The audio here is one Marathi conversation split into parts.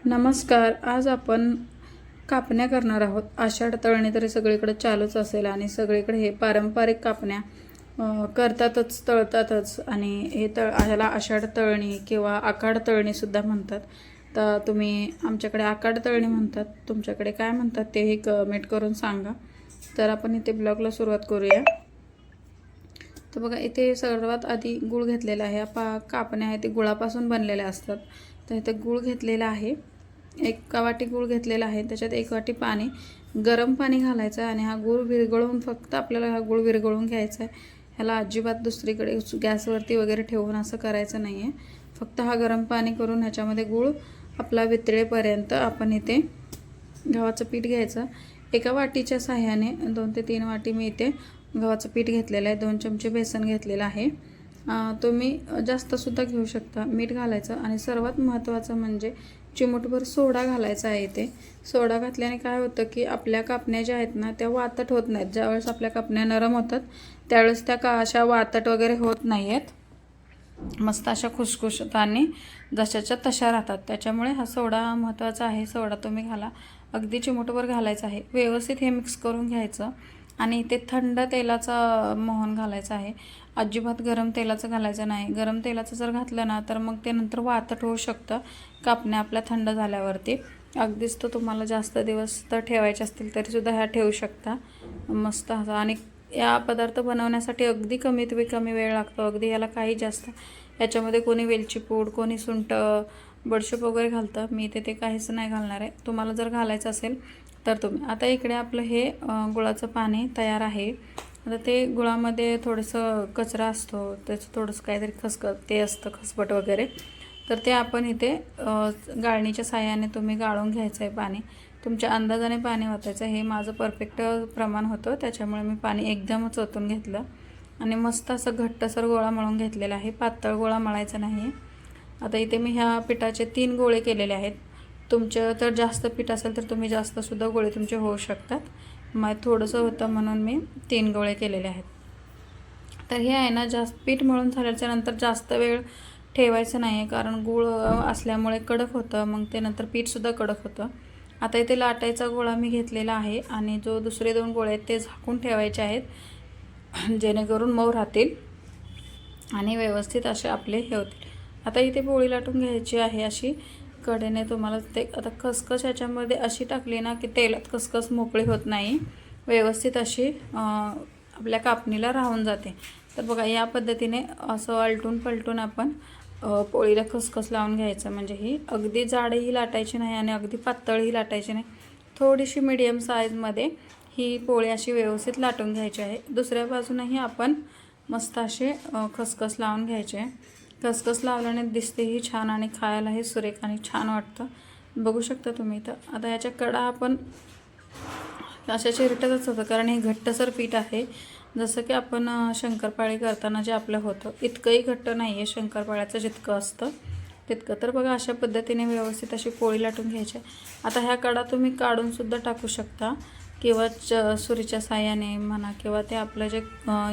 नमस्कार आज आपण कापण्या करणार आहोत. आषाढ तळणी तरी सगळीकडे चालूच असेल आणि सगळीकडे हे पारंपरिक कापण्या करतातच तळतातच आणि हे तळ ह्याला आषाढ तळणी किंवा आखाड तळणीसुद्धा म्हणतात. तर तुम्ही आमच्याकडे आकाड तळणी म्हणतात. तुमच्याकडे काय म्हणतात तेही कमेंट करून सांगा. तर आपण इथे ब्लॉगला सुरुवात करूया. तर बघा इथे सर्वात आधी गूळ घेतलेला आहे. पा कापण्या आहे ते गुळापासून बनलेल्या असतात. तर इथे गूळ घेतलेला आहे. एक वाटी गूळ घेतलेला आहे. त्याच्यात एक वाटी पाणी गरम पाणी घालायचं आहे आणि हा गूळ विरघळून फक्त आपल्याला हा गूळ विरघळून घ्यायचा आहे. ह्याला अजिबात दुसरीकडे गॅसवरती वगैरे ठेवून असं करायचं नाही आहे फक्त हा गरम पाणी करून ह्याच्यामध्ये गूळ आपला वितळेपर्यंत आपण इथे गव्हाचं पीठ घ्यायचं. एका वाटीच्या साह्याने दोन ते तीन वाटी मी इथे गव्हाचं पीठ घेतलेलं आहे. दोन चमचे बेसन घेतलेलं आहे. तुम्ही जास्तसुद्धा घेऊ शकता. मीठ घालायचं आणि सर्वात महत्त्वाचं म्हणजे चिमूटभर सोडा घालायचा आहे इथे. सोडा घातल्याने काय होतं की आपल्या कापण्या ज्या आहेत ना त्या वातट होत नाहीत. ज्यावेळेस आपल्या कापण्या नरम होतात त्यावेळेस त्या का अशा वातट वगैरे होत नाही आहेत मस्त अशा खुशखुशत आणि जशाच्या तशा राहतात. त्याच्यामुळे हा सोडा महत्त्वाचा आहे. सोडा तुम्ही घाला. अगदी चिमूटभर घालायचा आहे. व्यवस्थित हे मिक्स करून घ्यायचं. आणि इथे थंड तेलाचा मोहन घालायचा आहे. अजिबात गरम तेलाचं घालायचं नाही. गरम तेलाचं जर घातलं ना तर मग ते नंतर वातट होऊ शकतं. कापण्या आपल्या थंड झाल्यावरती. अगदीच तर तुम्हाला जास्त दिवस तर ठेवायचे असतील तरीसुद्धा ह्या ठेवू शकता. मस्त असा. आणि या पदार्थ बनवण्यासाठी अगदी कमीत कमी वेळ लागतो. अगदी याला काही जास्त. याच्यामध्ये कोणी वेलची पूड कोणी सुंट बडशेप वगैरे घालतं. मी इथे ते काहीच नाही घालणार आहे. तुम्हाला जर घालायचं असेल तर तुम्ही. आता इकडे आपलं हे गुळाचं पाणी तयार आहे. आता ते गुळामध्ये थोडंसं कचरा असतो त्याचं थोडंसं काहीतरी खसक ते असतं खसबट वगैरे. तर ते आपण इथे गाळणीच्या साह्याने तुम्ही गाळून घ्यायचं आहे पाणी. तुमच्या अंदाजाने पाणी ओतायचं हे माझं परफेक्ट प्रमाण होतं त्याच्यामुळे मी पाणी एकदमच ओतून घेतलं. आणि मस्त असं घट्टसर गोळा मळून घेतलेला आहे. पातळ गोळा मळायचा नाही आता इथे मी ह्या पिठाचे तीन गोळे केलेले आहेत. तुमचं जर जास्त पीठ असेल तर तुम्ही जास्तसुद्धा गोळे तुमचे होऊ शकतात. मग थोडंसं होतं म्हणून मी तीन गोळे केलेले आहेत. तर हे आहे ना जास्त पीठ मळून झाल्याच्यानंतर जास्त वेळ ठेवायचं नाही आहे कारण गूळ असल्यामुळे कडक होतं मग ते नंतर पीठसुद्धा कडक होतं. आता इथे लाटायचा गोळा मी घेतलेला आहे आणि जो दुसरे दोन गोळे आहेत ते झाकून ठेवायचे आहेत जेणेकरून मऊ राहतील आणि व्यवस्थित असे आपले हे होतील. आता इथे पोळी लाटून घ्यायची आहे अशी. कडेने तुम्हाला ते आता खसखस याच्यामध्ये अशी टाकली ना की तेलात खसखस मोकळी होत नाही. व्यवस्थित अशी आपल्या कापणीला राहून जाते. तर बघा या पद्धतीने असं आलटून पलटून आपण पोळीला खसखस लावून घ्यायचं. म्हणजे ही अगदी जाडही लाटायची नाही आणि अगदी पातळही लाटायची नाही. थोडीशी मिडियम साईजमध्ये ही पोळी अशी व्यवस्थित लाटून घ्यायची आहे. दुसऱ्या बाजूनही आपण मस्त असे खसखस लावून घ्यायचे. आहे खसखस लावल्याने दिसतेही छान आणि खायलाही सुरेख आणि छान वाटतं. बघू शकता तुम्ही तर आता याच्या कडा आपण अशा चिरटतच होतं कारण हे घट्टसर पीठ आहे. जसं की आपण शंकरपाळी करताना जे आपलं होतं इतकंही घट्ट नाही आहे शंकरपाळ्याचं जितकं असतं तितकं. तर बघा अशा पद्धतीने व्यवस्थित अशी पोळी लाटून घ्यायची. आता ह्या कडा तुम्ही काढूनसुद्धा टाकू शकता किंवा च सुरीच्या साह्याने म्हणा किंवा ते आपलं जे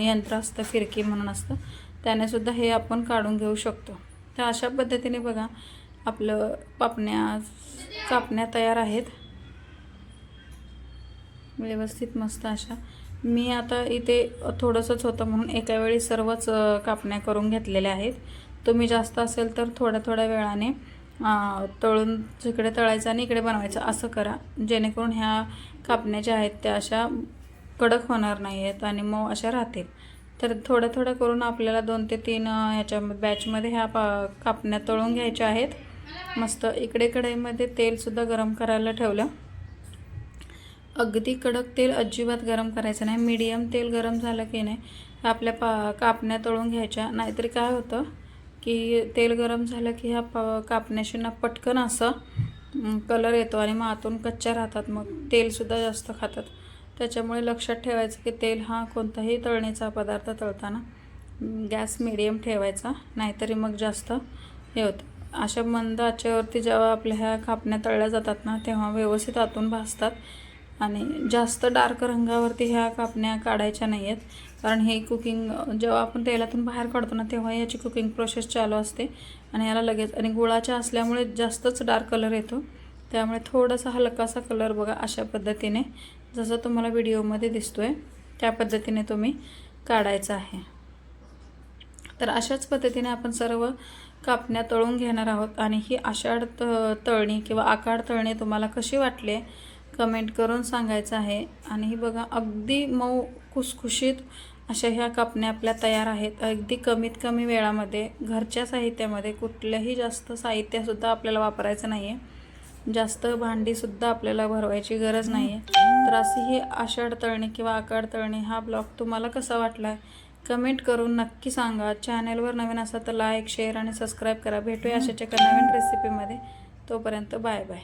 यंत्र असतं फिरकी म्हणून असतं त्यानेसुद्धा हे आपण काढून घेऊ शकतो. तर अशा पद्धतीने बघा आपलं पापण्या कापण्या तयार आहेत. व्यवस्थित मस्त अशा. मी आता इथे थोडंसंच होतं म्हणून एका वेळी सर्वच कापण्या करून घेतलेल्या आहेत. तुम्ही जास्त असेल तर थोड्या थोड्या वेळाने तळून जिकडे तळायचं आणि इकडे बनवायचं असं करा. जेणेकरून ह्या कापण्या ज्या आहेत त्या अशा कडक होणार नाही आहेत आणि मऊ अशा राहतील. तर थोडं थोडं करून आपल्याला दोन ते तीन ह्याच्या बॅचमध्ये ह्या पा कापण्या तळून घ्यायच्या आहेत. मस्त इकडे कढईमध्ये तेलसुद्धा गरम करायला ठेवलं. अगदी कडक तेल अजिबात गरम करायचं नाही. मीडियम तेल गरम झालं की नाही आपल्या पा कापण्या तळून घ्यायच्या. नाहीतरी काय होतं की तेल गरम झालं की ह्या प कापण्याशी ना पटकन असं कलर येतो आणि मग आतून कच्च्या राहतात. मग तेलसुद्धा जास्त खातात. त्याच्यामुळे लक्षात ठेवायचं की तेल हा कोणताही तळणीचा पदार्थ तळताना गॅस मिडियम ठेवायचा नाहीतरी मग जास्त हे होतं. अशा मंद आचेवरती जेव्हा आपल्या ह्या कापण्या तळल्या जातात ना तेव्हा व्यवस्थित आतून भासतात आणि जास्त डार्क रंगावरती ह्या कापण्या काढायच्या नाही आहेत कारण हे कुकिंग जेव्हा आपण तेलातून बाहेर काढतो ना तेव्हा याची कुकिंग प्रोसेस चालू असते. आणि याला लगेच आणि गुळाच्या असल्यामुळे जास्तच डार्क कलर येतो. त्यामुळे थोडासा हलकासा कलर बघा अशा पद्धतीने जसं तुम्हाला व्हिडिओमध्ये दिसतो आहे त्या पद्धतीने तुम्ही काढायचा आहे. तर अशाच पद्धतीने आपण सर्व कापण्या तळून घेणार आहोत आणि ही आषाढ त तळणी किंवा आकाड तळणी तुम्हाला कशी वाटली कमेंट करून सांगायचं आहे. आणि ही बघा अगदी मऊ खुसखुशीत अशा ह्या कापण्या आपल्या तयार आहेत. अगदी कमीत कमी वेळामध्ये घरच्या साहित्यामध्ये कुठल्याही जास्त साहित्यसुद्धा आपल्याला वापरायचं नाही आहे जास्त भांडीसुद्धा आपल्याला भरवायची गरज नाही आहे तर अशी ही आषाढ तळणी किंवा आकाड तळणी हा ब्लॉग तुम्हाला कसा वाटला आहे कमेंट करून नक्की सांगा. चॅनलवर नवीन असाल तर लाईक शेअर आणि सबस्क्राईब करा. भेटूया अशाच एका नवीन रेसिपीमध्ये तोपर्यंत बाय बाय.